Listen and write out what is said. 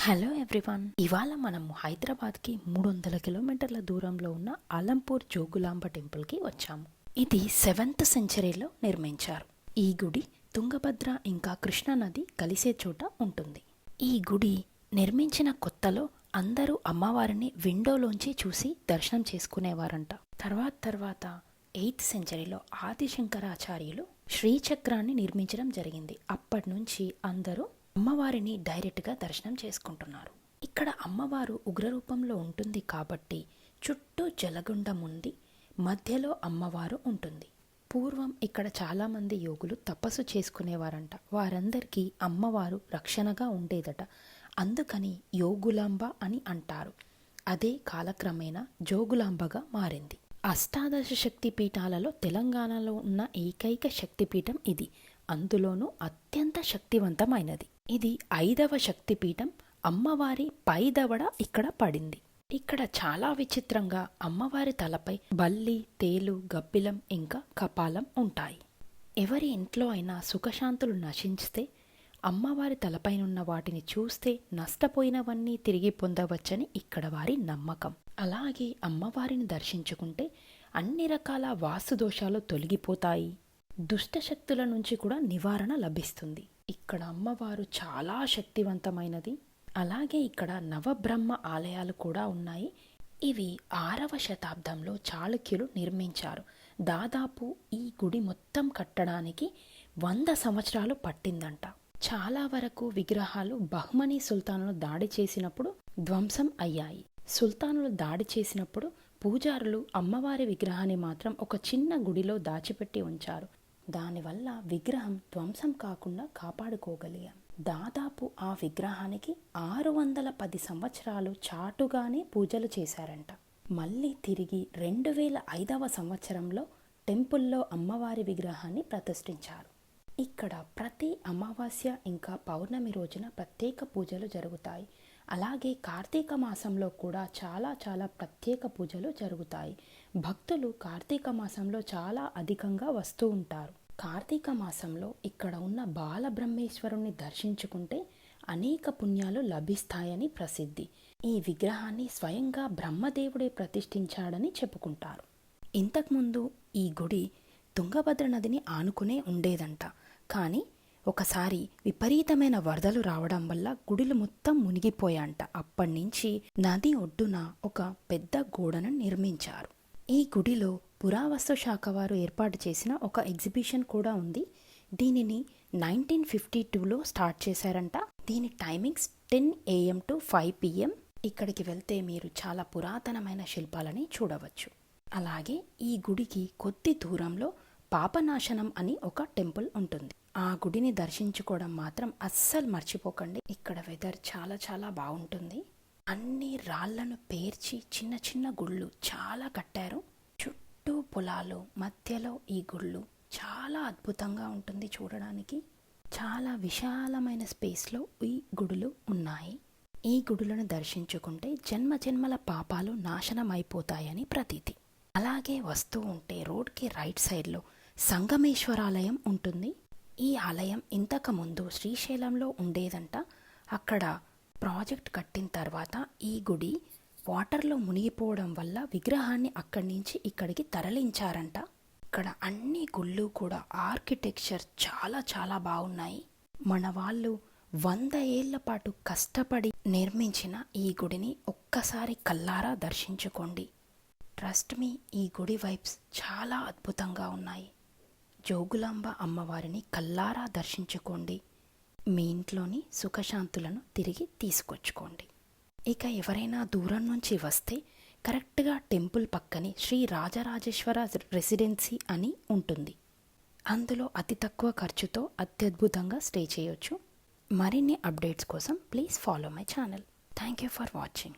Hello everyone ఇవాళ మనం హైదరాబాద్కి మూడు వందల కిలోమీటర్ల దూరంలో ఉన్న అలంపూర్ జోగులాంబ టెంపుల్కి వచ్చాము. ఇది సెవెంత్ సెంచరీలో నిర్మించారు. ఈ గుడి తుంగభద్ర ఇంకా కృష్ణా నది కలిసే చోట ఉంటుంది. ఈ గుడి నిర్మించిన కొత్తలో అందరూ అమ్మవారిని విండోలోంచి చూసి దర్శనం చేసుకునేవారంట. తర్వాత తర్వాత ఎయిత్ సెంచరీలో ఆదిశంకరాచార్యులు శ్రీచక్రాన్ని నిర్మించడం జరిగింది. అప్పటి నుంచి అందరూ అమ్మవారిని డైరెక్ట్గా దర్శనం చేసుకుంటున్నారు. ఇక్కడ అమ్మవారు ఉగ్రరూపంలో ఉంటుంది కాబట్టి చుట్టూ జలగుండం ఉంది మధ్యలో అమ్మవారు ఉంటుంది. పూర్వం ఇక్కడ చాలామంది యోగులు తపస్సు చేసుకునేవారంట. వారందరికీ అమ్మవారు రక్షణగా ఉండేదట. అందుకని యోగులాంబ అని అంటారు. అదే కాలక్రమేణా జోగులాంబగా మారింది. అష్టాదశ శక్తి పీఠాలలో తెలంగాణలో ఉన్న ఏకైక శక్తిపీఠం ఇది. అందులోనూ అత్యంత శక్తివంతమైనది. ఇది ఐదవ శక్తిపీఠం అమ్మవారి పై దవడ ఇక్కడ పడింది. ఇక్కడ చాలా విచిత్రంగా అమ్మవారి తలపై బల్లి తేలు గబ్బిలం ఇంకా కపాలం ఉంటాయి. ఎవరి ఇంట్లో అయినా సుఖశాంతులు నశించితే అమ్మవారి తలపైనున్న వాటిని చూస్తే నష్టపోయినవన్నీ తిరిగి పొందవచ్చని ఇక్కడ వారి నమ్మకం. అలాగే అమ్మవారిని దర్శించుకుంటే అన్ని రకాల వాస్తు దోషాలు తొలగిపోతాయి. దుష్టశక్తుల నుంచి కూడా నివారణ లభిస్తుంది. ఇక్కడ అమ్మవారు చాలా శక్తివంతమైనది. అలాగే ఇక్కడ నవబ్రహ్మ ఆలయాలు కూడా ఉన్నాయి. ఇవి ఆరవ శతాబ్దంలో చాళుక్యులు నిర్మించారు. దాదాపు ఈ గుడి మొత్తం కట్టడానికి వంద సంవత్సరాలు పట్టిందంట. చాలా వరకు విగ్రహాలు బహ్మనీ సుల్తానులు దాడి చేసినప్పుడు ధ్వంసం అయ్యాయి. సుల్తానులు దాడి చేసినప్పుడు పూజారులు అమ్మవారి విగ్రహాన్ని మాత్రం ఒక చిన్న గుడిలో దాచిపెట్టి ఉంచారు. దానివల్ల విగ్రహం ధ్వంసం కాకుండా కాపాడుకోగలిగాం. దాదాపు ఆ విగ్రహానికి ఆరు వందల పది సంవత్సరాలు చాటుగానే పూజలు చేశారంట. మళ్ళీ తిరిగి రెండు వేల ఐదవ సంవత్సరంలో టెంపుల్లో అమ్మవారి విగ్రహాన్ని ప్రతిష్ఠించారు. ఇక్కడ ప్రతి అమావాస్య ఇంకా పౌర్ణమి రోజున ప్రత్యేక పూజలు జరుగుతాయి. అలాగే కార్తీక మాసంలో కూడా చాలా చాలా ప్రత్యేక పూజలు జరుగుతాయి. భక్తులు కార్తీక మాసంలో చాలా అధికంగా వస్తూ ఉంటారు. కార్తీక మాసంలో ఇక్కడ ఉన్న బాలబ్రహ్మేశ్వరుణ్ణి దర్శించుకుంటే అనేక పుణ్యాలు లభిస్తాయని ప్రసిద్ధి. ఈ విగ్రహాన్ని స్వయంగా బ్రహ్మదేవుడే ప్రతిష్ఠించాడని చెప్పుకుంటారు. ఇంతకుముందు ఈ గుడి తుంగభద్ర నదిని ఆనుకునే ఉండేదంట. కానీ ఒకసారి విపరీతమైన వరదలు రావడం వల్ల గుడిలు మొత్తం మునిగిపోయాంట. అప్పటినుంచి నది ఒడ్డున ఒక పెద్ద గోడను నిర్మించారు. ఈ గుడిలో పురావస్తు శాఖ వారు ఏర్పాటు చేసిన ఒక ఎగ్జిబిషన్ కూడా ఉంది. దీనిని నైన్టీన్ ఫిఫ్టీ టూలో స్టార్ట్ చేశారంట. దీని timings ten AM to five PM. ఇక్కడికి వెళ్తే మీరు చాలా పురాతనమైన శిల్పాలని చూడవచ్చు. అలాగే ఈ గుడికి కొద్ది దూరంలో పాపనాశనం అని ఒక టెంపుల్ ఉంటుంది. ఆ గుడిని దర్శించుకోవడం మాత్రం అస్సలు మర్చిపోకండి. ఇక్కడ వెదర్ చాలా చాలా బాగుంటుంది. అన్ని రాళ్ళను పేర్చి చిన్న చిన్న గుళ్ళు చాలా కట్టారు. చుట్టూ పొలాలు మధ్యలో ఈ గుళ్ళు. చాలా అద్భుతంగా ఉంటుంది చూడడానికి. చాలా విశాలమైన స్పేస్లో ఈ గుడులు ఉన్నాయి. ఈ గుడులను దర్శించుకుంటే జన్మ జన్మల పాపాలు నాశనం అయిపోతాయని ప్రతీతి. అలాగే వస్తూ ఉంటే రోడ్కి రైట్ సైడ్లో సంగమేశ్వరాలయం ఉంటుంది. ఈ ఆలయం ఇంతకుముందు శ్రీశైలంలో ఉండేదంట. అక్కడ ప్రాజెక్ట్ కట్టిన తర్వాత ఈ గుడి వాటర్లో మునిగిపోవడం వల్ల విగ్రహాన్ని అక్కడి నుంచి ఇక్కడికి తరలించారంట. ఇక్కడ అన్ని గుళ్ళు కూడా ఆర్కిటెక్చర్ చాలా చాలా బాగున్నాయి. మన వాళ్ళు వంద ఏళ్ళ పాటు కష్టపడి నిర్మించిన ఈ గుడిని ఒక్కసారి కల్లారా దర్శించుకోండి. ట్రస్ట్ మీ ఈ గుడి వైబ్స్ చాలా అద్భుతంగా ఉన్నాయి. జోగులాంబ అమ్మవారిని కల్లారా దర్శించుకోండి. మీ ఇంట్లోని సుఖశాంతులను తిరిగి తీసుకొచ్చుకోండి. ఇక ఎవరైనా దూరం నుంచి వస్తే కరెక్ట్గా టెంపుల్ పక్కనే శ్రీ రాజరాజేశ్వర రెసిడెన్సీ అని ఉంటుంది. అందులో అతి తక్కువ ఖర్చుతో అత్యద్భుతంగా స్టే చేయొచ్చు. మరిన్ని అప్డేట్స్ కోసం please follow my channel. Thank you for watching.